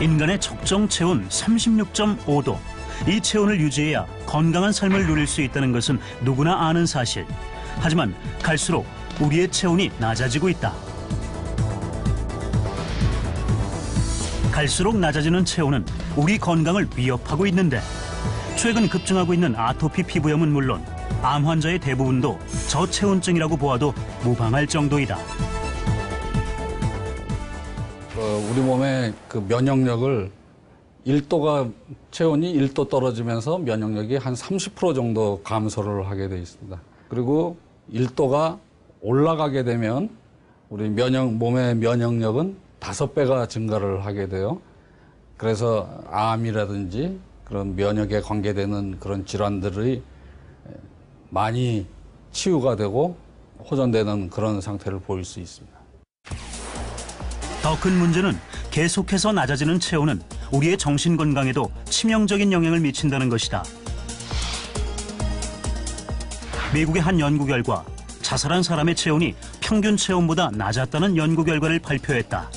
인간의 적정 체온 36.5도. 이 체온을 유지해야 건강한 삶을 누릴 수 있다는 것은 누구나 아는 사실. 하지만 갈수록 우리의 체온이 낮아지고 있다. 갈수록 낮아지는 체온은 우리 건강을 위협하고 있는데 최근 급증하고 있는 아토피 피부염은 물론 암 환자의 대부분도 저체온증이라고 보아도 무방할 정도이다. 어, 우리 몸의 그 면역력을 1도가 체온이 1도 떨어지면서 면역력이 한 30% 정도 감소를 하게 돼 있습니다. 그리고 1도가 올라가게 되면 우리 면역 몸의 면역력은 다섯 배가 증가를 하게 돼요. 그래서 암이라든지 그런 면역에 관계되는 그런 질환들이 많이 치유가 되고 호전되는 그런 상태를 보일 수 있습니다. 더 큰 문제는 계속해서 낮아지는 체온은 우리의 정신 건강에도 치명적인 영향을 미친다는 것이다. 미국의 한 연구 결과 자살한 사람의 체온이 평균 체온보다 낮았다는 연구 결과를 발표했다.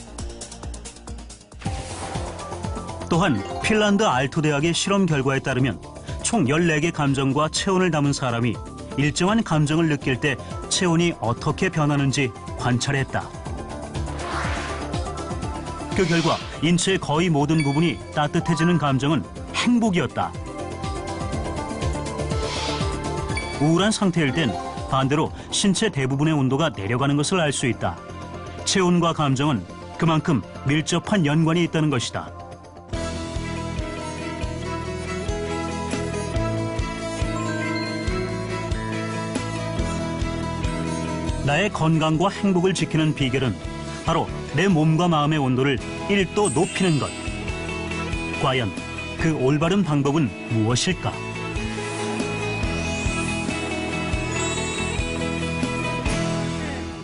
또한 핀란드 알토 대학의 실험 결과에 따르면 총 14개 감정과 체온을 담은 사람이 일정한 감정을 느낄 때 체온이 어떻게 변하는지 관찰했다. 그 결과 인체의 거의 모든 부분이 따뜻해지는 감정은 행복이었다. 우울한 상태일 땐 반대로 신체 대부분의 온도가 내려가는 것을 알 수 있다. 체온과 감정은 그만큼 밀접한 연관이 있다는 것이다. 나의 건강과 행복을 지키는 비결은 바로 내 몸과 마음의 온도를 1도 높이는 것. 과연 그 올바른 방법은 무엇일까?